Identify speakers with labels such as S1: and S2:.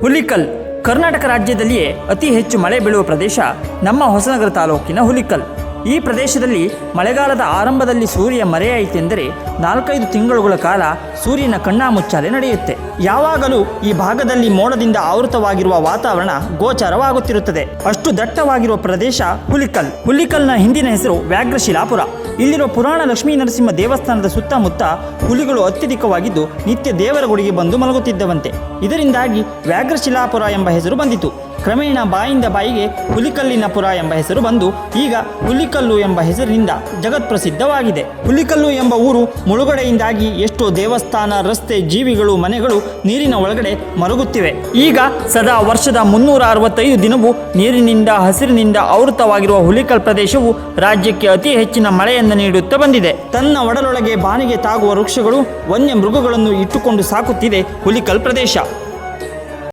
S1: ಹುಲಿಕಲ್. ಕರ್ನಾಟಕ ರಾಜ್ಯದಲ್ಲಿಯೇ ಅತಿ ಹೆಚ್ಚು ಮಳೆ ಬೀಳುವ ಪ್ರದೇಶ ನಮ್ಮ ಹೊಸನಗರ ತಾಲೂಕಿನ ಹುಲಿಕಲ್. ಈ ಪ್ರದೇಶದಲ್ಲಿ ಮಳೆಗಾಲದ ಆರಂಭದಲ್ಲಿ ಸೂರ್ಯ ಮರೆಯಾಯಿತೆಂದರೆ ನಾಲ್ಕೈದು ತಿಂಗಳುಗಳ ಕಾಲ ಸೂರ್ಯನ ಕಣ್ಣಾಮುಚ್ಚಾಲೆ ನಡೆಯುತ್ತೆ. ಯಾವಾಗಲೂ ಈ ಭಾಗದಲ್ಲಿ ಮೋಡದಿಂದ ಆವೃತವಾಗಿರುವ ವಾತಾವರಣ ಗೋಚರವಾಗುತ್ತಿರುತ್ತದೆ. ಅಷ್ಟು ದಟ್ಟವಾಗಿರುವ ಪ್ರದೇಶ ಹುಲಿಕಲ್. ಹುಲಿಕಲ್ನ ಹಿಂದಿನ ಹೆಸರು ವ್ಯಾಘ್ರಶಿಲಾಪುರ. ಇಲ್ಲಿರುವ ಪುರಾಣ ಲಕ್ಷ್ಮೀ ನರಸಿಂಹ ದೇವಸ್ಥಾನದ ಸುತ್ತಮುತ್ತ ಹುಲಿಗಳು ಅತ್ಯಧಿಕವಾಗಿದ್ದು ನಿತ್ಯ ದೇವರ ಗುಡಿಗೆ ಬಂದು ಮಲಗುತ್ತಿದ್ದವಂತೆ. ಇದರಿಂದಾಗಿ ವ್ಯಾಘ್ರಶಿಲಾಪುರ ಎಂಬ ಹೆಸರು ಬಂದಿತು. ಕ್ರಮೇಣ ಬಾಯಿಂದ ಬಾಯಿಗೆ ಹುಲಿಕಲ್ಲಿನ ಪುರ ಎಂಬ ಹೆಸರು ಬಂದು ಈಗ ಹುಲಿಕಲ್ಲು ಎಂಬ ಹೆಸರಿನಿಂದ ಜಗತ್ಪ್ರಸಿದ್ಧವಾಗಿದೆ. ಹುಲಿಕಲ್ಲು ಎಂಬ ಊರು ಮುಳುಗಡೆಯಿಂದಾಗಿ ಎಷ್ಟೋ ದೇವಸ್ಥಾನ ರಸ್ತೆ, ಜೀವಿಗಳು, ಮನೆಗಳು ನೀರಿನ ಒಳಗಡೆ ಮರುಗುತ್ತಿವೆ. ಈಗ ಸದಾ ವರ್ಷದ ಮುನ್ನೂರ ಅರವತ್ತೈದು ದಿನವೂ ನೀರಿನಿಂದ ಹಸಿರಿನಿಂದ ಆವೃತವಾಗಿರುವ ಹುಲಿಕಲ್ ಪ್ರದೇಶವು ರಾಜ್ಯಕ್ಕೆ ಅತಿ ಹೆಚ್ಚಿನ ಮಳೆಯನ್ನು ನೀಡುತ್ತಾ ಬಂದಿದೆ. ತನ್ನ ಒಡಲೊಳಗೆ ಬಾನಿಗೆ ತಾಗುವ ವೃಕ್ಷಗಳು ವನ್ಯ ಮೃಗಗಳನ್ನು ಇಟ್ಟುಕೊಂಡು ಸಾಕುತ್ತಿದೆ ಹುಲಿಕಲ್ ಪ್ರದೇಶ.